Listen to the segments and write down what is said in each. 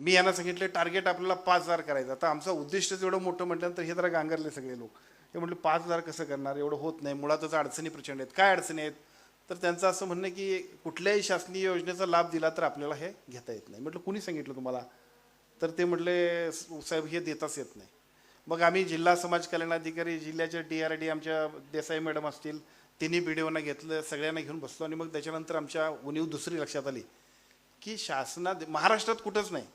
मी यांना सांगितलं टार्गेट आपल्याला पाच हजार करायचं. आता आमचं उद्दिष्टच एवढं मोठं म्हटल्यानंतर हे जरा गांगरले सगळे लोक. हे म्हटले पाच हजार कसं करणार? एवढं होत नाही. मुळातच अडचणी प्रचंड आहेत. काय अडचणी आहेत? तर त्यांचं असं म्हणणं की कुठल्याही शासनीय योजनेचा लाभ दिला तर आपल्याला हे घेता येत नाही. म्हटलं कुणी सांगितलं तुम्हाला? तर ते म्हटले साहेब हे देताच येत नाही. मग आम्ही जिल्हा समाज कल्याण अधिकारी जिल्ह्याच्या डी आर डी आमच्या देसाई मॅडम असतील तिन्ही बी घेतलं सगळ्यांना घेऊन बसलो आणि मग त्याच्यानंतर आमच्या उणीव दुसरी लक्षात आली की शासनात महाराष्ट्रात कुठंच नाही.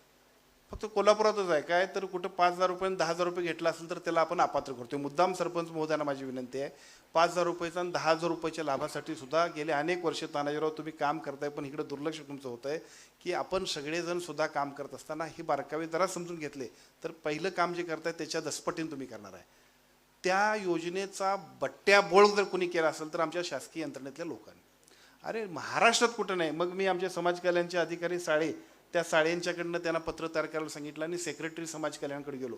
फक्त कोल्हापुरातच आहे. काय तर कुठं पाच हजार रुपये दहा हजार रुपये घेतला असेल तर त्याला आपण अपात्र करतो मुद्दाम सरपंच महोदयांना माझी विनंती आहे. पाच हजार रुपयाचा आणि दहा हजार रुपयाच्या लाभासाठी सुद्धा गेले अनेक वर्ष तानाजीराव तुम्ही काम करताय पण इकडे दुर्लक्ष तुमचं होत आहे की आपण सगळेजण सुद्धा काम करत असताना हे बारकावे जरा समजून घेतले तर पहिलं काम जे करताय त्याच्या दसपटीने तुम्ही करणार आहे. त्या योजनेचा बट्ट्याबोळ जर कोणी केला असेल तर आमच्या शासकीय यंत्रणेतल्या लोकांनी. अरे महाराष्ट्रात कुठं नाही? मग मी आमच्या समाज कल्याणचे अधिकारी साळे त्या साळेंच्याकडनं त्यांना पत्र तयार करायला सांगितलं आणि सेक्रेटरी समाज कल्याणकडे गेलो.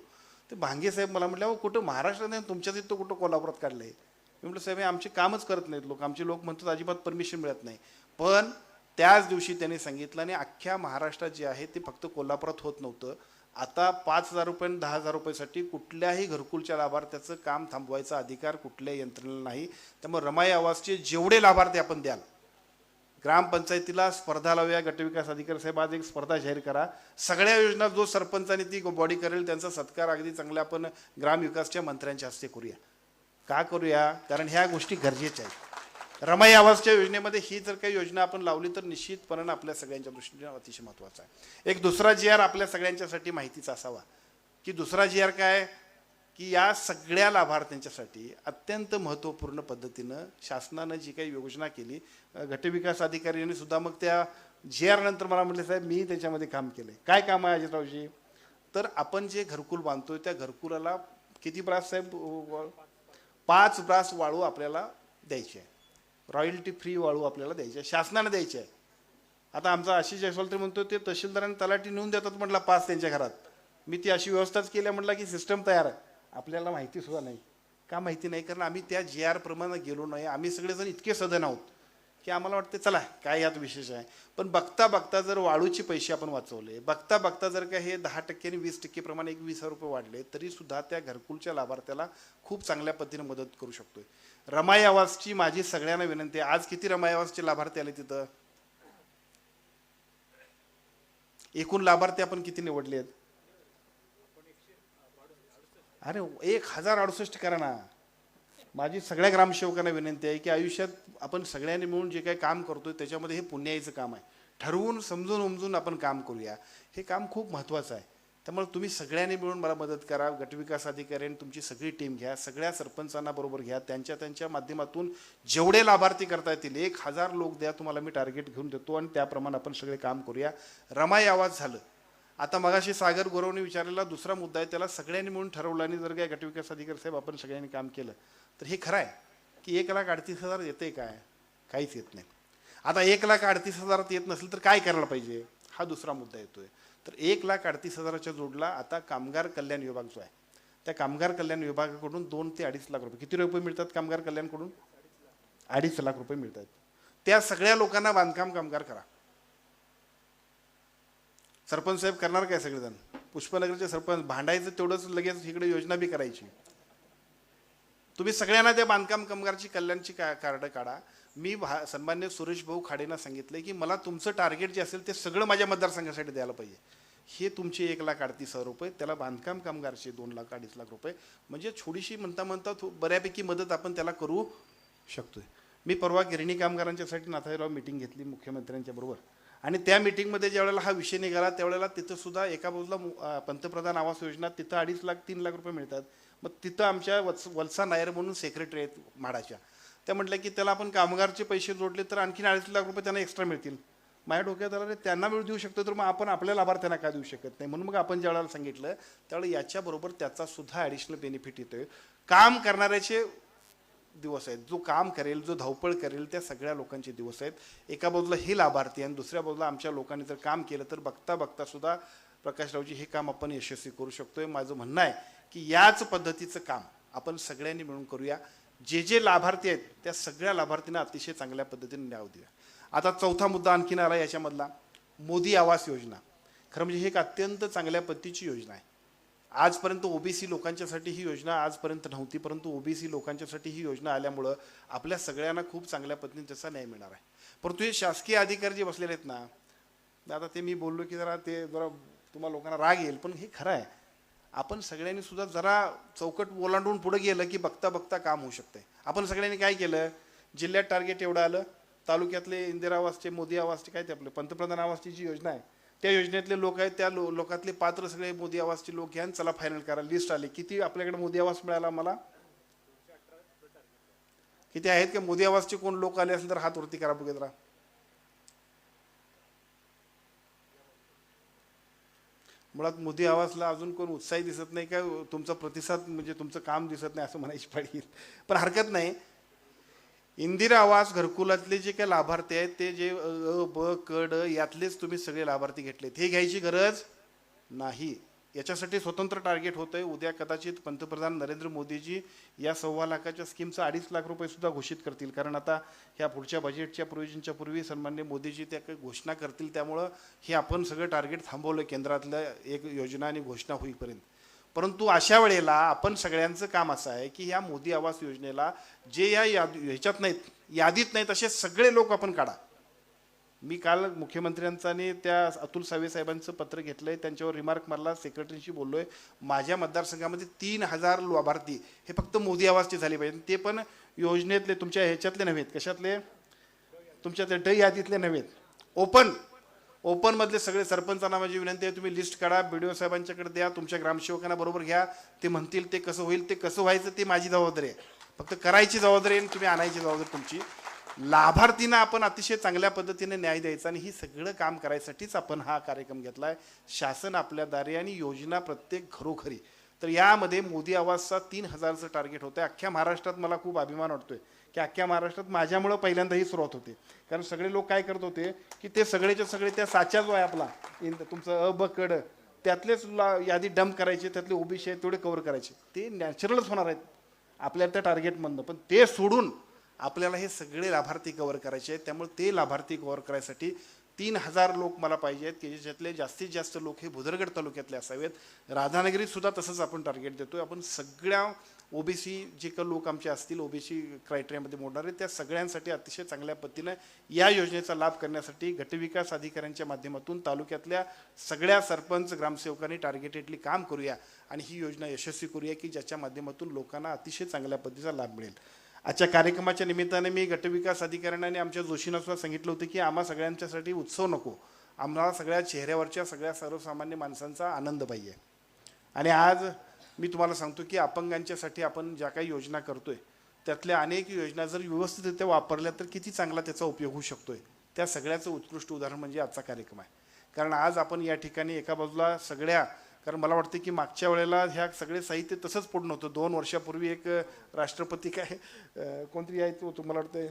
ते भांगे साहेब मला म्हटलं कुठं महाराष्ट्रात नाही तुमच्या तिथं कुठं कोल्हापुरात काढलं आहे मी म्हटलं साहेब हे आमचे कामच करत नाहीत लोक. आमचे लोक म्हणतात अजिबात परमिशन मिळत नाही. पण त्याच दिवशी त्यांनी सांगितलं आणि अख्ख्या महाराष्ट्रात जे आहे ते फक्त कोल्हापुरात होत नव्हतं. आता पाच हजार रुपये आणि दहा हजार रुपयासाठी कुठल्याही घरकुलच्या लाभार्थ्याचं काम थांबवायचा अधिकार कुठल्याही यंत्रणेला नाही. त्यामुळे रमाई आवासचे जेवढे लाभार्थी आपण द्याल ग्रामपंचायतीला स्पर्धा लावूया गटविकास अधिकारी साहेब आज एक स्पर्धा जाहीर करा. सगळ्या योजना जो सरपंचाने ती बॉडी करेल त्यांचा सत्कार अगदी चांगल्या आपण ग्रामविकासच्या मंत्र्यांच्या हस्ते करूया. का करूया? कारण ह्या गोष्टी गरजेच्या आहेत. रमाई आवासच्या योजनेमध्ये ही जर काही योजना आपण लावली तर निश्चितपणे आपल्या सगळ्यांच्या दृष्टीने अतिशय महत्त्वाचा आहे. एक दुसरा जी आर आपल्या सगळ्यांच्यासाठी माहितीचा असावा. की दुसरा जी आर काय? की या सगळ्या लाभार्थ्यांच्यासाठी अत्यंत महत्त्वपूर्ण पद्धतीनं शासनानं जी काही योजना केली गटविकास अधिकाऱ्यांनी सुद्धा मग त्या जी आर नंतर मला म्हटलं साहेब मी त्याच्यामध्ये काम केलं आहे काय काम आहे अजितरावजी? तर आपण जे घरकुल बांधतोय त्या घरकुलाला किती ब्रास साहेब? पाच ब्रास वाळू आपल्याला द्यायची आहे रॉयल्टी फ्री वाळू आपल्याला द्यायची आहे शासनानं द्यायची आहे आता आमचा आशिष जयस्वाल तर म्हणतो ते तहसीलदारांनी तलाठी नेऊन देतात म्हटला पाच त्यांच्या घरात. मी ती अशी व्यवस्थाच केली म्हटलं की सिस्टम तयार आहे. आपल्याला माहिती सुद्धा नाही. का माहिती नाही? कारण आम्ही त्या जे आर प्रमाणे गेलो नाही. आम्ही सगळेजण इतके सदन आहोत की आम्हाला वाटते चला काय यात विशेष आहे? पण बघता बघता जर वाळूचे पैसे आपण वाचवले बघता बघता जर का हे दहा टक्क्यांनी वीस टक्के प्रमाणे एक वीस हजार रुपये वाढले तरी सुद्धा त्या घरकुलच्या लाभार्थ्याला खूप चांगल्या पद्धतीने मदत करू शकतोय. रमाई आवासची माझी सगळ्यांना विनंती आहे. आज किती रमाई आवासचे लाभार्थी आले तिथं? एकूण लाभार्थी आपण किती निवडले आहेत अरे एक हजार अडुसष्ट करा ना. माझी सगळ्या ग्रामसेवकांना विनंती आहे की आयुष्यात आपण सगळ्यांनी मिळून जे काही काम करतोय त्याच्यामध्ये हे पुण्याईचं काम आहे. ठरवून समजून उमजून आपण काम करूया. हे काम खूप महत्त्वाचं आहे. त्यामुळे तुम्ही सगळ्यांनी मिळून मला मदत करा. गटविकास आणि तुमची सगळी टीम घ्या. सगळ्या सरपंचांना बरोबर घ्या. त्यांच्या त्यांच्या माध्यमातून जेवढे लाभार्थी करता येतील एक हजार लोक द्या. तुम्हाला मी टार्गेट घेऊन देतो आणि त्याप्रमाणे आपण सगळे काम करूया. रमाई आवाज झालं. आता मगाशी सागर गोरवने विचारलेला दुसरा मुद्दा आहे त्याला सगळ्यांनी मिळून ठरवलं आणि जर काय गटविकास अधिकारी साहेब आपण सगळ्यांनी काम केलं तर हे खरं आहे की एक लाख अडतीस हजार येते काय? काहीच येत नाही. आता एक लाख अडतीस हजारात येत नसेल तर काय करायला पाहिजे? हा दुसरा मुद्दा येतोय. तर एक लाख अडतीस हजाराच्या जोडला आता कामगार कल्याण विभाग जो आहे त्या कामगार कल्याण विभागाकडून दोन ते अडीच लाख रुपये किती रुपये मिळतात कामगार कल्याणकडून? अडीच लाख रुपये मिळतात. त्या सगळ्या लोकांना बांधकाम कामगार करा. सरपंच साहेब करणार काय सगळेजण? पुष्पनगरचे सरपंच भांडायचं तेवढंच लगेच इकडे योजना बी करायची. तुम्ही सगळ्यांना त्या बांधकाम कामगारची कल्याणची का कार्ड काढा. मी भा सन्मान्य सुरेश भाऊ खाडेंना सांगितलं की मला तुमचं टार्गेट जे असेल ते सगळं माझ्या मतदारसंघासाठी द्यायला पाहिजे. हे तुमचे एक लाख अडतीस हजार रुपये त्याला बांधकाम कामगारचे दोन लाख अडीच लाख रुपये. म्हणजे छोटीशी म्हणता म्हणता थो- बऱ्यापैकी मदत आपण त्याला करू शकतोय. मी परवा गिरणी कामगारांच्यासाठी नाथाईराव मिटिंग घेतली मुख्यमंत्र्यांच्या बरोबर. आणि त्या मिटिंगमध्ये ज्यावेळेला हा विषय निघाला त्यावेळेला तिथंसुद्धा एका बाजूला मु- पंतप्रधान आवास योजना तिथं अडीच लाख तीन लाख रुपये मिळतात. मग तिथं आमच्या वत्स वल्सा नायर म्हणून सेक्रेटरी आहेत म्हाडाच्या. त्या म्हटल्या की त्याला आपण कामगारचे पैसे जोडले तर आणखीन अडीच लाख रुपये त्यांना एक्स्ट्रा मिळतील. माझ्या डोक्यात आलं रे त्यांना मिळू देऊ शकतो तर मग आपण आपल्या लाभार्थ्यांना का देऊ शकत नाही? म्हणून मग आपण ज्या वेळेला सांगितलं त्यावेळेला याच्याबरोबर त्याचा सुद्धा ॲडिशनल बेनिफिट येतोय. काम करणाऱ्याचे दिवस आहेत. जो काम करेल जो धावपळ करेल त्या सगळ्या लोकांचे दिवस आहेत. एका बाजूला हे लाभार्थी आणि दुसऱ्या बाजूला आमच्या लोकांनी जर काम केलं तर बघता बघता सुद्धा प्रकाशरावजी हे काम आपण यशस्वी करू शकतोय. माझं म्हणणं आहे की याच पद्धतीचं काम आपण सगळ्यांनी मिळून करूया. जे जे लाभार्थी आहेत त्या सगळ्या लाभार्थींना अतिशय चांगल्या पद्धतीने न्याव देऊया. आता चौथा मुद्दा आणखीन आला याच्यामधला. मोदी आवास योजना. खरं म्हणजे ही एक अत्यंत चांगल्या पद्धतीची योजना आहे. आजपर्यंत ओबीसी लोकांच्यासाठी ही योजना आजपर्यंत नव्हती परंतु ओबीसी लोकांच्यासाठी ही योजना आल्यामुळं आपल्या सगळ्यांना खूप चांगल्या पद्धतीने त्याचा न्याय मिळणार आहे. परंतु हे शासकीय अधिकारी जे बसलेले आहेत ना आता ते मी बोललो की जरा ते जरा तुम्हाला लोकांना राग येईल पण हे खरं आहे. आपण सगळ्यांनी सुद्धा जरा चौकट ओलांडून पुढे गेलं की बघता बघता काम होऊ शकते आपण सगळ्यांनी काय केलं? जिल्ह्यात टार्गेट एवढं आलं तालुक्यातले इंदिरा आवासचे मोदी आवासचे काय ते आपले पंतप्रधान आवासची जी योजना आहे त्या योजनेतले लोक आहेत त्या लो लोकातले पात्र सगळे मोदी आवासचे लोक घ्या चला फायनल करा. लिस्ट आली. किती आपल्याकडे मोदी आवास मिळाला मला? किती आहेत का? मोदी आवासचे कोण लोक आले असेल तर हात वरती करा बघित जरा मुळात मोदी आवासला अजून कोण उत्साही दिसत नाही का? तुमचा प्रतिसाद म्हणजे तुमचं काम दिसत नाही असं म्हणायची पाहिजे पण हरकत नाही. इंदिरा आवास घरकुलातले जे काही लाभार्थी आहेत ते जे अ ब क ड यातलेच तुम्ही सगळे लाभार्थी घेतलेत. हे घ्यायची गरज नाही. याच्यासाठी स्वतंत्र टार्गेट होतंय. उद्या कदाचित पंतप्रधान नरेंद्र मोदीजी या सव्वा लाखाच्या स्कीमचं अडीच लाख रुपये सुद्धा घोषित करतील. कारण आता ह्या पुढच्या बजेटच्या प्रोविजनच्या पूर्वी सन्मान्य मोदीजी त्या काही घोषणा करतील त्यामुळं हे आपण सगळं टार्गेट थांबवलं केंद्रातलं एक योजना आणि घोषणा होईपर्यंत. परंतु अशा वेळेला आपण सगळ्यांचं काम असं आहे की या मोदी आवास योजनेला जे या याद ह्याच्यात नाहीत यादीत नाहीत असे सगळे लोक आपण काढा. मी काल मुख्यमंत्र्यांचाने त्या अतुल सावे साहेबांचं पत्र घेतलंय त्यांच्यावर रिमार्क मारला सेक्रेटरीशी बोललोय. माझ्या मतदारसंघामध्ये तीन हजार लाभार्थी हे फक्त मोदी आवाजचे झाले पाहिजे ते पण योजनेतले तुमच्या ह्याच्यातले नव्हेत. कशातले? तुमच्या ते ड यादीतले नव्हेत. ओपन ओपनमधले सगळे सरपंचांना माझी विनंती आहे तुम्ही लिस्ट काढा बी डी ओ साहेबांच्याकडे द्या तुमच्या ग्रामसेवकांना बरोबर घ्या. ते म्हणतील ते कसं होईल ते कसं व्हायचं ते माझी जबाबदारी आहे. फक्त करायची जबाबदारी आणि तुम्ही आणायची जबाबदारी तुमची. लाभार्थींना आपण अतिशय चांगल्या पद्धतीने न्याय द्यायचा आणि ही सगळं काम करायसाठीच आपण हा कार्यक्रम घेतला आहे शासन आपल्या दारी आणि योजना प्रत्येक घरोघरी तर यामध्ये मोदी आवाजचा तीन हजारचं टार्गेट होतं. अख्ख्या महाराष्ट्रात मला खूप अभिमान वाटतोय. की अख्ख्या महाराष्ट्रात माझ्यामुळं पहिल्यांदा ही सुरुवात होते. कारण सगळे लोक काय करत होते की ते सगळेच्या सगळे त्या साचा जो आहे आपला. इन- तुमचं अ ब कड त्यातलेच ला- यादी डंप करायचे त्यातले ओबीसी आहेत तेवढे कव्हर करायचे. ते नॅचरलच होणार आहेत. आपल्या त्या टार्गेटमधनं पण ते सोडून आपल्याला हे सगळे लाभार्थी कवर करायचे आहेत. त्यामुळे ते लाभार्थी कव्हर करायसाठी तीन हजार लोक मला पाहिजेत की ज्याच्यातले जास्तीत जास्त लोक हे भुदरगड तालुक्यातले असावेत. राधानगरीत सुद्धा तसंच आपण टार्गेट देतोय. आपण सगळ्या ओबीसी जे काही लोक आमचे असतील ओबीसी क्रायटेरियामध्ये मोडणारे त्या सगळ्यांसाठी अतिशय चांगल्या पद्धतीनं या योजनेचा लाभ करण्यासाठी गटविकास अधिकाऱ्यांच्या माध्यमातून तालुक्यातल्या सगळ्या सरपंच ग्रामसेवकांनी टार्गेटेडली काम करूया आणि ही योजना यशस्वी करूया की ज्याच्या माध्यमातून लोकांना अतिशय चांगल्या पद्धतीचा लाभ मिळेल. आजच्या कार्यक्रमाच्या निमित्ताने मी गटविकास अधिकाऱ्यांनी आमच्या जोशींना सुद्धा सांगितलं होतं की आम्हा सगळ्यांच्यासाठी उत्सव नको. आम्हाला सगळ्या चेहऱ्यावरच्या सगळ्या सर्वसामान्य माणसांचा आनंद पाहिजे. आणि आज मी तुम्हाला सांगतो की अपंगांच्यासाठी आपण ज्या काही योजना करतो आहे त्यातल्या अनेक योजना जर व्यवस्थितरित्या वापरल्या तर किती चांगला त्याचा उपयोग होऊ शकतो आहे त्या सगळ्याचं उत्कृष्ट उदाहरण म्हणजे आजचा कार्यक्रम आहे. कारण आज आपण या ठिकाणी एका बाजूला सगळ्या कारण मला वाटतं की मागच्या वेळेला ह्या सगळे साहित्य तसंच पडून होतं दोन वर्षापूर्वी एक राष्ट्रपती काय कोणतरी यायचं होतं मला वाटतं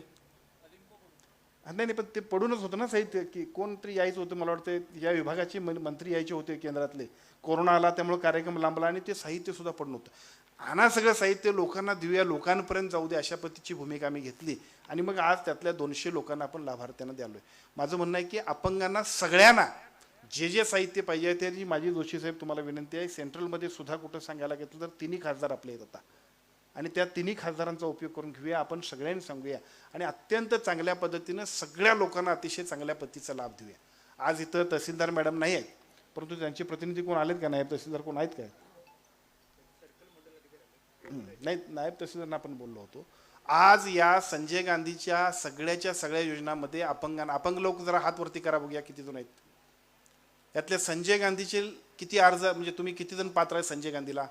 नाही नाही पण ते पडूनच होतं ना साहित्य की कोणतरी यायचं होतं मला वाटतं या विभागाचे मंत्री यायचे होते केंद्रातले. कोरोना आला त्यामुळे कार्यक्रम लांबला आणि ते साहित्यसुद्धा पडून होतं आणा सगळं साहित्य लोकांना देऊया लोकांपर्यंत जाऊ दे अशा पद्धतीची भूमिका आम्ही घेतली. आणि मग आज त्यातल्या दोनशे लोकांना आपण लाभार्थ्यांना द्यालो आहे माझं म्हणणं आहे की अपंगांना सगळ्यांना जे जे साहित्य पाहिजे ते जी माझी जोशी साहेब तुम्हाला विनंती आहे सेंट्रलमध्ये सुद्धा कुठं सांगायला घेतलं तर तिन्ही खासदार आपले येत आता. आणि त्या तिन्ही खासदारांचा उपयोग करून घेऊया आपण सगळ्यांनी सांगूया. आणि अत्यंत चांगल्या पद्धतीनं सगळ्या लोकांना अतिशय चांगल्या पद्धतीचा लाभ देऊया. आज इथं तहसीलदार मॅडम नाही आहेत परंतु त्यांचे प्रतिनिधी कोण आलेत का? नायब तहसीलदार कोण आहेत काय नाही नायब तहसीलदारांना आपण बोललो होतो. आज या संजय गांधीच्या सगळ्याच्या सगळ्या योजनांमध्ये अपंगांना अपंग लोक जरा हात वरती करा बघूया किती जण आहेत. यातल्या संजय गांधीचे किती अर्ज म्हणजे तुम्ही किती जण पात्र आहे संजय गांधीला?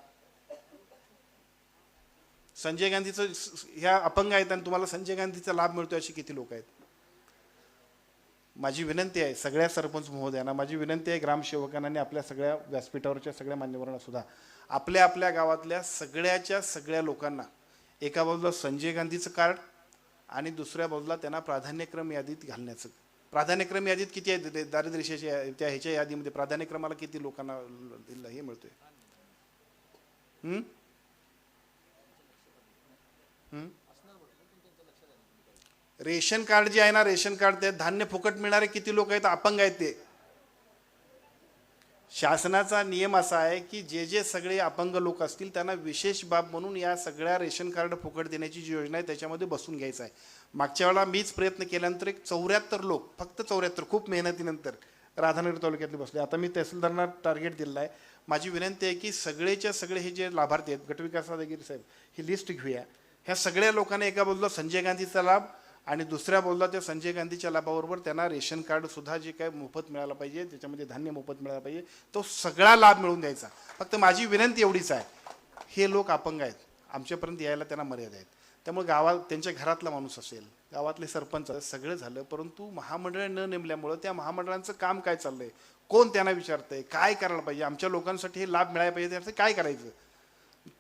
संजय गांधीचं ह्या अपंग आहेत आणि तुम्हाला संजय गांधीचा लाभ मिळतो अशी किती लोक आहेत? माझी विनंती आहे सगळ्या सरपंच महोदयांना माझी विनंती आहे ग्रामसेवकांना आणि आपल्या सगळ्या व्यासपीठावरच्या सगळ्या मान्यवरांना सुद्धा आपल्या आपल्या गावातल्या सगळ्याच्या सगळ्या लोकांना एका बाजूला संजय गांधीचं कार्ड आणि दुसऱ्या बाजूला त्यांना प्राधान्यक्रम यादीत घालण्याचं. प्राधान्यक्रम यादीत किती आहे ते त्या ह्याच्या यादीमध्ये प्राधान्यक्रमाला किती लोकांना दिलं हे मिळतोय? रेशन कार्ड जे आहे ना रेशन कार्ड ते धान्य फुकट मिळणारे किती लोक आहेत? अपंग आहेत ते. शासनाचा नियम असा आहे की जे जे सगळे अपंग लोक असतील त्यांना विशेष बाब म्हणून या सगळ्या रेशन कार्ड फुकट देण्याची जी योजना आहे त्याच्यामध्ये बसून घ्यायचं आहे. मागच्या वेळेला मीच प्रयत्न केल्यानंतर एक चौऱ्याहत्तर लोक फक्त चौऱ्याहत्तर खूप मेहनतीनंतर राधानगरी तालुक्यातले बसले. आता मी तहसीलदारांना टार्गेट दिलेला आहे. माझी विनंती आहे की सगळेच्या सगळे हे जे लाभार्थी आहेत गटविकास अधिकारी साहेब ही लिस्ट घेऊया. ह्या सगळ्या लोकांना एका बाजूला संजय गांधीचा लाभ आणि दुसऱ्या बाजूला त्या संजय गांधीच्या लाभाबरोबर त्यांना रेशन कार्डसुद्धा जे काय मोफत मिळालं पाहिजे त्याच्यामध्ये धान्य मोफत मिळालं पाहिजे तो सगळा लाभ मिळून द्यायचा. फक्त माझी विनंती एवढीच आहे हे लोक अपंग आहेत. आमच्यापर्यंत यायला त्यांना मर्यादा आहेत. त्यामुळे गावात त्यांच्या घरातला माणूस असेल गावातले सरपंच सगळं झालं परंतु महामंडळ न नेमल्यामुळं त्या महामंडळांचं काम काय चाललंय? कोण त्यांना विचारतंय? काय करायला पाहिजे? आमच्या लोकांसाठी हे लाभ मिळायला पाहिजे त्यासाठी काय करायचं?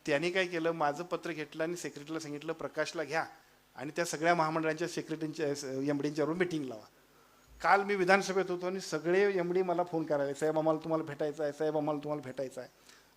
त्याने काय केलं? माझं पत्र घेतलं आणि सेक्रेटरीला सांगितलं प्रकाशला घ्या. आणि त्या सगळ्या महामंडळांच्या सेक्रेटरींच्या एमडींच्यावर मिटिंग लावा. काल मी विधानसभेत होतो आणि सगळे एम डी मला फोन करायला साहेब आम्हाला तुम्हाला भेटायचं आहे साहेब आम्हाला तुम्हाला भेटायचं आहे.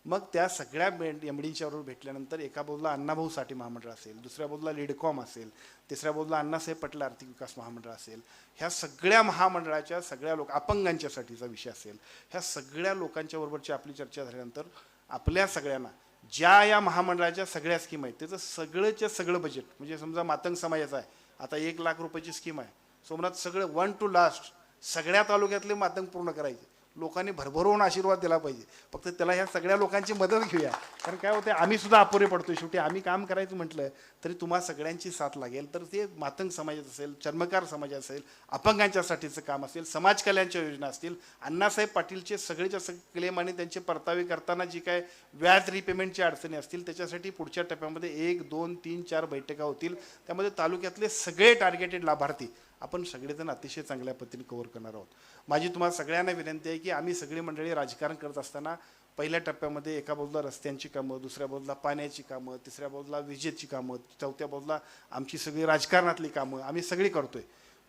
मग त्या सगळ्या एम डींच्याबरोबर भेटल्यानंतर एका बाजूला अण्णाभाऊ साठे महामंडळ असेल दुसऱ्या बाजूला लिडकॉम असेल तिसऱ्या बाजूला अण्णासाहेब पटेल आर्थिक विकास महामंडळ असेल ह्या सगळ्या महामंडळाच्या सगळ्या लोक अपंगांच्यासाठीचा विषय असेल ह्या सगळ्या लोकांच्या बरोबरची आपली चर्चा झाल्यानंतर आपल्या सगळ्यांना ज्या या महामंडळाच्या सगळ्या स्कीम आहेत त्याचं सगळंच्या सगळं बजेट म्हणजे समजा मातंग समाजाचं आहे आता एक लाख रुपयाची स्कीम आहे. सोमनाथ सगळं वन टू लास्ट सगळ्या तालुक्यातले मातंग पूर्ण करायचे. लोकांनी भरभरून आशीर्वाद दिला पाहिजे. फक्त त्याला ह्या सगळ्या लोकांची मदत घेऊया. कारण काय होतं आम्ही सुद्धा अपुरे पडतोय. शेवटी आम्ही काम करायचं म्हटलं तरी तुम्हा सगळ्यांची साथ लागेल. तर ते मातंग समाजात असेल चर्मकार समाज असेल अपंगांच्यासाठीचं काम असेल समाज कल्याणच्या योजना असतील अण्णासाहेब पाटीलचे सगळेच्या सगळे क्लेम आणि त्यांचे परतावे करताना जी काय व्याज रिपेमेंटची अडचणी असतील त्याच्यासाठी पुढच्या टप्प्यामध्ये एक दोन तीन चार बैठका होतील. त्यामध्ये तालुक्यातले सगळे टार्गेटेड लाभार्थी आपण सगळेजण अतिशय चांगल्या पद्धतीने कव्हर करणार आहोत. माझी तुम्हाला सगळ्यांना विनंती आहे की आम्ही सगळी मंडळी राजकारण करत असताना पहिल्या टप्प्यामध्ये एका बाजूला रस्त्यांची कामं दुसऱ्या बाजूला पाण्याची कामं तिसऱ्या बाजूला विजेची कामं चौथ्या बाजूला आमची सगळी राजकारणातली कामं आम्ही सगळी करतोय.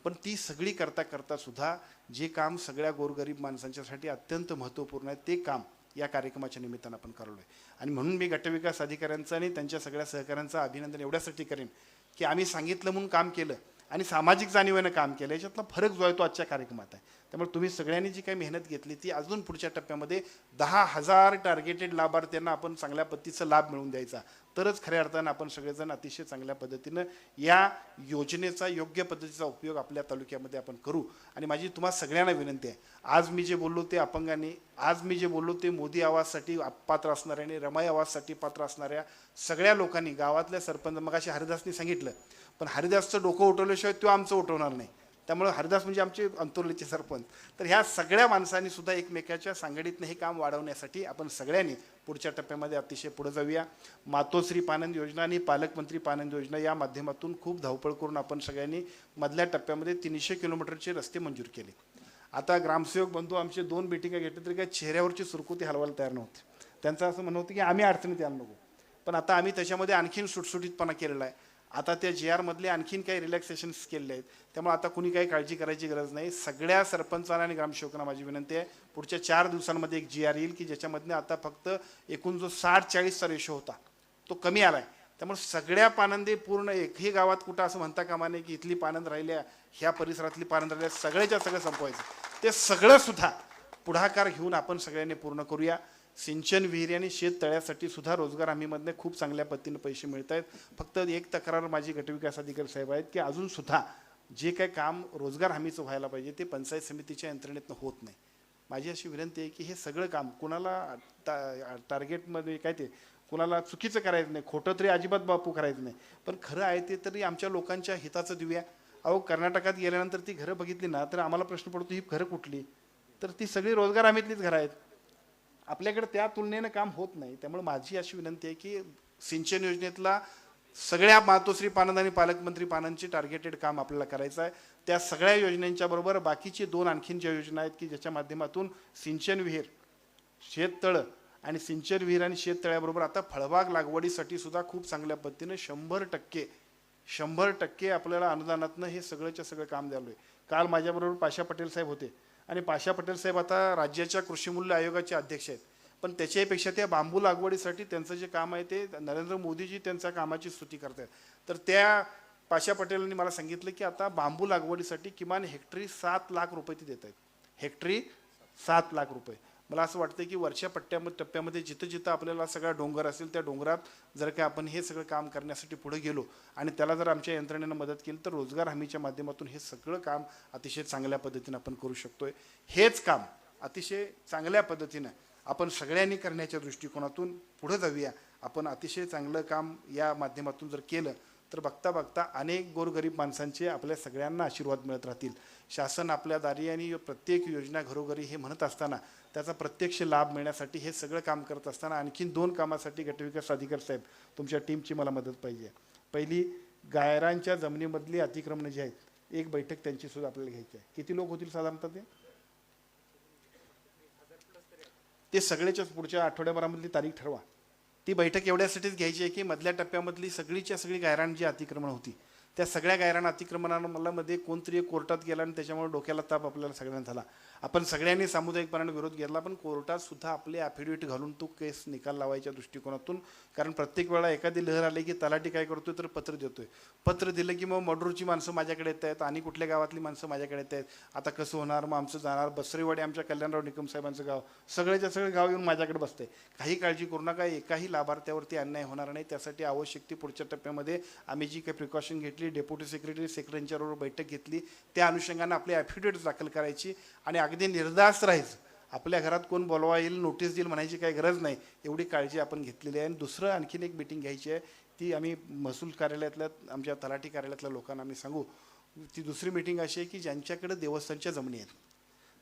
पण ती सगळी करता करता सुद्धा जे काम सगळ्या गोरगरीब माणसांच्यासाठी अत्यंत महत्त्वपूर्ण आहे ते काम या कार्यक्रमाच्या निमित्तानं आपण करलोय. आणि म्हणून मी गटविकास अधिकाऱ्यांचं आणि त्यांच्या सगळ्या सहकाऱ्यांचं अभिनंदन एवढ्यासाठी करेन की आम्ही सांगितलं म्हणून काम केलं. आणि सामाजिक जाणीवेनं काम केलं. याच्यातला फरक जो आहे तो आजच्या कार्यक्रमात आहे. त्यामुळे तुम्ही सगळ्यांनी जी काही मेहनत घेतली ती अजून पुढच्या टप्प्यामध्ये दहा हजार टार्गेटेड लाभार्थ्यांना आपण चांगल्या पद्धतीचा लाभ मिळवून द्यायचा. तरच खऱ्या अर्थानं आपण सगळेजण अतिशय चांगल्या पद्धतीनं या योजनेचा योग्य पद्धतीचा उपयोग आपल्या तालुक्यामध्ये आपण करू. आणि माझी तुम्हाला सगळ्यांना विनंती आहे. आज मी जे बोललो ते अपंगांनी आज मी जे बोललो ते मोदी आवाजसाठी पात्र असणाऱ्या आणि रमाई आवाजसाठी पात्र असणाऱ्या सगळ्या लोकांनी गावातल्या सरपंच मग अशी हरिदासनी सांगितलं पण हरिदासचं डोकं उठवल्याशिवाय तो आमचं उठवणार नाही. त्यामुळे हरिदास म्हणजे आमचे अंतुर्लीचे सरपंच. तर ह्या सगळ्या माणसांनी सुद्धा एकमेकाच्या सांगडीतनं हे काम वाढवण्यासाठी आपण सगळ्यांनी पुढच्या टप्प्यामध्ये अतिशय पुढे जाऊया. मातोश्री पानंद योजना आणि पालकमंत्री पानंद योजना या माध्यमातून खूप धावपळ करून आपण सगळ्यांनी मधल्या टप्प्यामध्ये तीनशे किलोमीटरचे रस्ते मंजूर केले. आता ग्रामसेवक बंधू आमचे दोन मिटिंगा घेतले तरी काय चेहऱ्यावरची सुरकुती हलवायला तयार नव्हते. त्यांचं असं म्हणणं होतं की आम्ही अडचणीत यायला नको. पण आता आम्ही त्याच्यामध्ये आणखीन सुटसुटीतपणा केलेला आहे. आता त्या जी आरमधले आणखीन काही रिलॅक्सेशन्स केलेले आहेत. त्यामुळे आता कुणी काही काळजी करायची गरज नाही. सगळ्या सरपंचांना आणि ग्रामसेवकांना माझी विनंती आहे पुढच्या चार दिवसांमध्ये एक जी आर येईल की ज्याच्यामधनं आता फक्त एकूण जो साठ चाळीसचा रेशो होता तो कमी आला आहे त्यामुळे सगळ्या पानंदे पूर्ण एकही गावात कुठं असं म्हणता कामा नाही की इथली पानंद राहिल्या ह्या परिसरातली पानंद राहिल्या सगळ्याच्या सगळं संपवायचं. ते सगळंसुद्धा पुढाकार घेऊन आपण सगळ्यांनी पूर्ण करूया. सिंचन विहिरी आणि शेत तळ्यासाठी सुद्धा रोजगार हमीमधनं खूप चांगल्या पद्धतीनं पैसे मिळत आहेत. फक्त एक तक्रार माझी गटविकास अधिकारी साहेब आहेत की अजून सुद्धा जे काही काम रोजगार हमीचं व्हायला पाहिजे ते पंचायत समितीच्या यंत्रणेतनं होत नाही. माझी अशी विनंती आहे की हे सगळं काम कुणाला टा टार्गेटमध्ये काय ते कुणाला चुकीचं करायचं नाही खोटं तरी अजिबात बापू करायचं नाही. पण खरं आहे ते तरी आमच्या लोकांच्या हिताचं देऊया. अहो कर्नाटकात गेल्यानंतर ती घरं बघितली ना तर आम्हाला प्रश्न पडतो ही घरं कुठली? तर ती सगळी रोजगार हमीतलीच घरं आहेत. आपल्याकडे त्या तुलनेनं काम होत नाही. त्यामुळे माझी अशी विनंती आहे की सिंचन योजनेतला सगळ्या मातोश्री पानंद आणि पालकमंत्री पानांचे टार्गेटेड काम आपल्याला करायचं आहे. त्या सगळ्या योजनांच्या बरोबर बाकीची दोन आणखीन ज्या योजना आहेत की ज्याच्या माध्यमातून सिंचन विहीर शेततळं आणि सिंचन विहीर आणि शेततळ्याबरोबर आता फळबाग लागवडीसाठी सुद्धा खूप चांगल्या पद्धतीने शंभर टक्के शंभर टक्के आपल्याला अनुदानातनं हे सगळंच्या सगळं काम द्यालोय काल माझ्याबरोबर पाशा पटेल साहेब होते. आणि पाशा पटेल साहेब आता राज्याच्या कृषीमूल्य आयोगाचे अध्यक्ष आहेत. पण त्याच्यापेक्षा त्या बांबू लागवडीसाठी त्यांचं जे काम आहे ते नरेंद्र मोदीजी त्यांच्या कामाची स्तुती करतात तर त्या पाशा पटेलांनी मला सांगितलं की आता बांबू लागवडीसाठी किमान हेक्टरी सात लाख रुपये ते देत आहेत हेक्टरी सात लाख रुपये. मला असं वाटतं की वरच्या पट्ट्यामध्ये टप्प्यामध्ये जिथं जिथं आपल्याला सगळा डोंगर असेल त्या डोंगरात जर का आपण हे सगळं काम करण्यासाठी पुढे गेलो आणि त्याला जर आमच्या यंत्रणेनं मदत केली तर रोजगार हमीच्या माध्यमातून हे सगळं काम अतिशय चांगल्या पद्धतीनं आपण करू शकतोय. हेच काम अतिशय चांगल्या पद्धतीनं आपण सगळ्यांनी करण्याच्या दृष्टिकोनातून पुढं जाऊया. आपण अतिशय चांगलं काम या माध्यमातून जर केलं तर बघता बघता अनेक गोरगरीब माणसांचे आपल्या सगळ्यांना आशीर्वाद मिळत राहतील. शासन आपल्या दारी आणि प्रत्येक योजना घरोघरी हे म्हणत असताना त्याचा प्रत्यक्ष लाभ मिळण्यासाठी हे सगळं काम करत असताना आणखीन दोन कामासाठी गटविकास अधिकारी साहेब तुमच्या टीमची मला मदत पाहिजे. पहिली गायरांच्या जमिनीमधली अतिक्रमणं जी आहेत एक बैठक त्यांची सुद्धा आपल्याला घ्यायची आहे. किती लोक होतील साधारणतः ते? ते सगळेच्याच पुढच्या आठवड्याभरामधली तारीख ठरवा. ती बैठक एवढ्यासाठीच घ्यायची आहे की मधल्या टप्प्यामधली सगळीच्या सगळी गायरान जी अतिक्रमण होती. त्या सगळ्या गायरान अतिक्रमणामध्ये कोणतरी कोर्टात गेला आणि त्याच्यामुळे डोक्याला ताप आपल्याला सगळ्यांना झाला. आपण सगळ्यांनी सामुदायिकपणाने विरोध घेतला पण कोर्टात सुद्धा आपले ॲफिडेविट घालून तो केस निकाल लावायच्या दृष्टिकोनातून कारण प्रत्येक वेळा एखादी लहर आली की तलाठी काय करतोय तर पत्र देतोय. पत्र दिलं की मग मडरूची माणसं माझ्याकडे येत आहेत आणि कुठल्या गावातली माणसं माझ्याकडे येत आहेत. आता कसं होणार? मग आमचं जाणार बसरीवाडी आमच्या कल्याणराव निकम साहेबांचं गाव. सगळ्याच्या सगळे गाव येऊन माझ्याकडे बसते काही काळजी करू नका एकाही लाभार्थ्यावरती अन्याय होणार नाही. त्यासाठी आवश्यक ती पुढच्या टप्प्यामध्ये आम्ही जी काही प्रिकॉशन घेतली डेप्युटी सेक्रेटरी सेक्रेटरींच्याबरोबर बैठक घेतली त्या अनुषंगानं आपली ॲफिडेविट दाखल करायची आणि अगदी निर्धास्त राहायचं. आपल्या घरात कोण बोलवा येईल नोटीस देईल म्हणायची काही गरज नाही. एवढी काळजी आपण घेतलेली आहे. आणि दुसरं आणखीन एक मिटिंग घ्यायची आहे. ती आम्ही महसूल कार्यालयातल्या आमच्या तलाठी कार्यालयातल्या लोकांना आम्ही सांगू. ती दुसरी मिटिंग अशी आहे की ज्यांच्याकडे देवस्थानच्या जमिनी आहेत.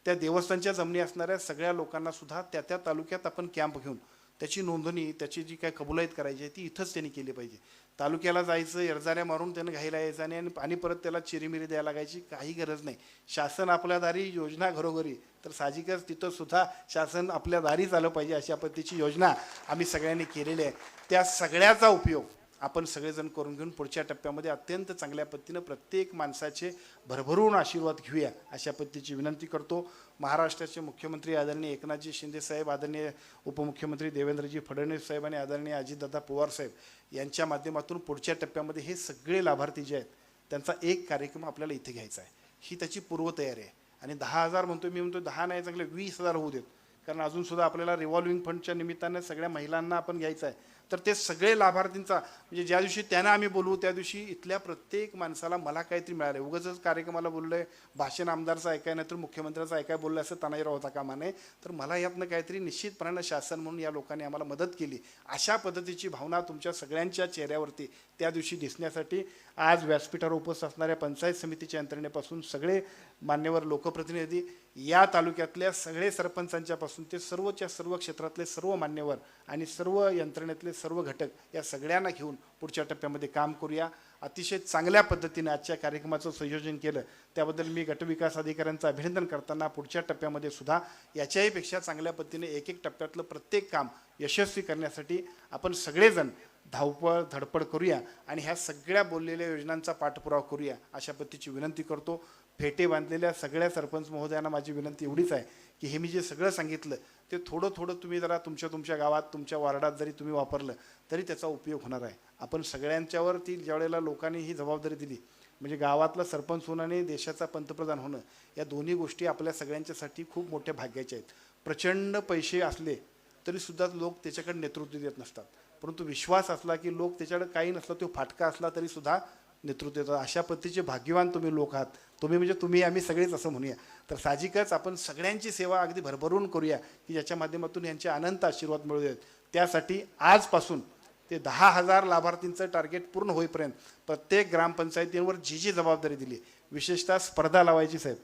त्या देवस्थानच्या जमिनी असणाऱ्या सगळ्या लोकांना सुद्धा त्या त्या तालुक्यात आपण कॅम्प घेऊन त्याची नोंदणी त्याची जी काय कबुलायत करायची आहे ती इथंच त्यांनी केली पाहिजे. तालुक्याला जायचं एरजाऱ्या मारून त्यांना घाईला यायचं आणि आणि आणि परत त्याला चिरीमिरी द्यायला लागायची काही गरज नाही. शासन आपल्या दारी योजना घरोघरी. तर साहजिकच तिथं सुद्धा शासन आपल्या दारीच आलं पाहिजे अशा पद्धतीची योजना आम्ही सगळ्यांनी केलेली आहे. त्या सगळ्याचा उपयोग आपण सगळेजण करून घेऊन पुढच्या टप्प्यामध्ये अत्यंत चांगल्या पद्धतीनं प्रत्येक माणसाचे भरभरून आशीर्वाद घेऊया अशा पद्धतीची विनंती करतो. महाराष्ट्राचे मुख्यमंत्री आदरणीय एकनाथजी शिंदे साहेब आदरणीय उपमुख्यमंत्री देवेंद्रजी फडणवीस साहेब आणि आदरणीय अजितदादा पवार साहेब यांच्या माध्यमातून पुढच्या टप्प्यामध्ये हे सगळे लाभार्थी जे आहेत त्यांचा एक कार्यक्रम आपल्याला इथे घ्यायचा आहे. ही त्याची पूर्वतयारी आहे. आणि दहा हजार म्हणतो मी म्हणतो दहा नाही चांगले वीस हजार होऊ देत. कारण अजूनसुद्धा आपल्याला रिव्हॉल्विंग फंडच्या निमित्तानं सगळ्या महिलांना आपण घ्यायचं आहे. तर ते सगळे लाभार्थींचा म्हणजे ज्या दिवशी त्यांना आम्ही बोलवू त्या दिवशी इथल्या प्रत्येक माणसाला मला काहीतरी मिळालं उगाच कार्यक्रमाला बोललोय भाषण आमदारचं ऐकाय नाही तर मुख्यमंत्र्याचं ऐकाय बोललं असं तानाजीराव होता कामा नये. तर मला यातनं काहीतरी निश्चितपणानं शासन म्हणून या लोकांनी आम्हाला मदत केली. अशा पद्धतीची भावना तुमच्या सगळ्यांच्या चेहऱ्यावरती त्या दिवशी दिसण्यासाठी आज व्यासपीठावर उपस्थित असणाऱ्या पंचायत समितीच्या यंत्रणेपासून सगळे मान्यवर लोकप्रतिनिधी या तालुक्यातल्या सगळे सरपंचांच्यापासून ते सर्वच्या सर्व क्षेत्रातले सर्व मान्यवर आणि सर्व यंत्रणेतले सर्व घटक या सगळ्यांना घेऊन पुढच्या टप्प्यामध्ये काम करूया. अतिशय चांगल्या पद्धतीने आजच्या कार्यक्रमाचं संयोजन केलं. त्याबद्दल मी गटविकास अधिकाऱ्यांचं अभिनंदन करताना पुढच्या टप्प्यामध्ये सुद्धा याच्याहीपेक्षा चांगल्या पद्धतीने एक एक टप्प्यातलं प्रत्येक काम यशस्वी करण्यासाठी आपण सगळेजण धावपळ धडपड करूया आणि ह्या सगळ्या बोललेल्या योजनांचा पाठपुरावा करूया अशा पद्धतीची विनंती करतो. फेटे बांधलेल्या सगळ्या सरपंच महोदयांना माझी विनंती एवढीच आहे की हे मी जे सगळं सांगितलं ते थोडं थोडं तुम्ही जरा तुमच्या तुमच्या गावात तुमच्या वार्डात जरी तुम्ही वापरलं तरी त्याचा उपयोग होणार आहे. आपण सगळ्यांच्यावर ती ज्यावेळेला लोकांनी ही जबाबदारी दिली म्हणजे गावातला सरपंच होणं आणि देशाचा पंतप्रधान होणं या दोन्ही गोष्टी आपल्या सगळ्यांच्यासाठी खूप मोठ्या भाग्याच्या आहेत. प्रचंड पैसे असले तरीसुद्धा लोक त्याच्याकडे नेतृत्व देत नसतात. परंतु विश्वास असला की लोक त्याच्याकडे काही नसला तो फाटका असला तरीसुद्धा नेतृत्व देतात. अशा पद्धतीचे भाग्यवान तुम्ही लोक आहात. तुम्ही म्हणजे तुम्ही आम्ही सगळेच असं म्हणूया. तर साहजिकच आपण सगळ्यांची सेवा अगदी भरभरून करूया की ज्याच्या माध्यमातून यांचे अनंत आशीर्वाद मिळू देत त्यासाठी आजपासून ते दहा हजार लाभार्थींचं टार्गेट पूर्ण होईपर्यंत प्रत्येक ग्रामपंचायतींवर जी जी जबाबदारी दिली विशेषतः स्पर्धा लावायची साहेब.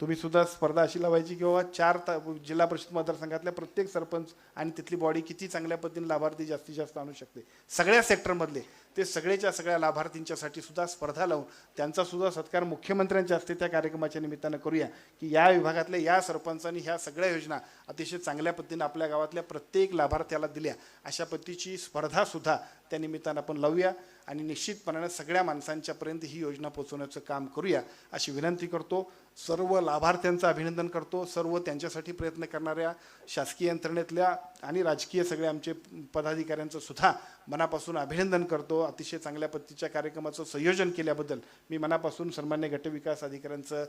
तुम्ही सुद्धा स्पर्धा अशी लावायची किंवा चार ता जिल्हा परिषद मतदारसंघातल्या प्रत्येक सरपंच आणि तिथली बॉडी किती चांगल्या पद्धतीने लाभार्थी जास्तीत जास्त आणू शकते. सगळ्या सेक्टरमधले ते सगळेच्या सगळ्या लाभार्थींच्यासाठी सुद्धा स्पर्धा लावून त्यांचा सुद्धा सत्कार मुख्यमंत्र्यांच्या हस्ते त्या कार्यक्रमाच्या निमित्तानं करूया की या विभागातल्या या सरपंचांनी ह्या सगळ्या योजना अतिशय चांगल्या पद्धतीने आपल्या गावातल्या प्रत्येक लाभार्थ्याला दिल्या. अशा पद्धतीची स्पर्धासुद्धा त्या निमित्तानं आपण लावूया आणि निश्चितपणानं सगळ्या माणसांच्यापर्यंत ही योजना पोहोचवण्याचं काम करूया अशी विनंती करतो. सर्व लाभार्थ्यांचं अभिनंदन करतो. सर्व त्यांच्यासाठी प्रयत्न करणाऱ्या शासकीय यंत्रणेतल्या आणि राजकीय सगळ्या आमचे पदाधिकाऱ्यांचं सुद्धा मनापासून अभिनंदन करतो. अतिशय चांगल्या पद्धतीच्या कार्यक्रमाचं संयोजन केल्याबद्दल मी मनापासून सन्मान्य गटविकास अधिकाऱ्यांचं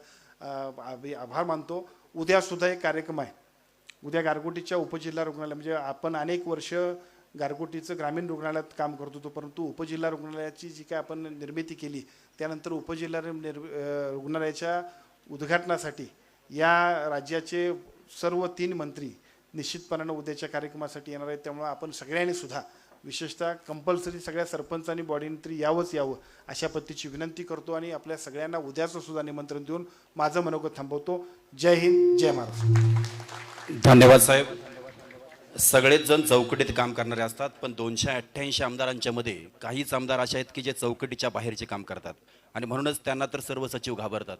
आभि- आभार मानतो. उद्यासुद्धा एक कार्यक्रम आहे. उद्या गारगोटीच्या उपजिल्हा रुग्णालय म्हणजे आपण अनेक वर्ष गारगोटीचं ग्रामीण रुग्णालयात काम करत होतो परंतु उपजिल्हा रुग्णालयाची जी काय आपण निर्मिती केली त्यानंतर उपजिल्हा निर् रुग्णालयाच्या उद्घाटनासाठी या राज्याचे सर्व तीन मंत्री निश्चितपणानं उद्याच्या कार्यक्रमासाठी येणार आहेत. त्यामुळे आपण सगळ्यांनी सुद्धा विशेषतः कंपल्सरी सगळ्या सरपंच आणि बॉडीने तरी यावंच यावं अशा पद्धतीची विनंती करतो आणि आपल्या सगळ्यांना उद्याचं सुद्धा निमंत्रण देऊन माझं मनोगत थांबवतो. जय हिंद जय महाराष्ट्र. धन्यवाद साहेब. सगळेच जण चौकटीत काम करणारे असतात पण दोनशे अठ्ठ्याऐंशी आमदारांच्या मध्ये काहीच आमदार असे आहेत की जे चौकटीच्या बाहेरचे काम करतात. आणि म्हणूनच त्यांना तर सर्व सचिव घाबरतात.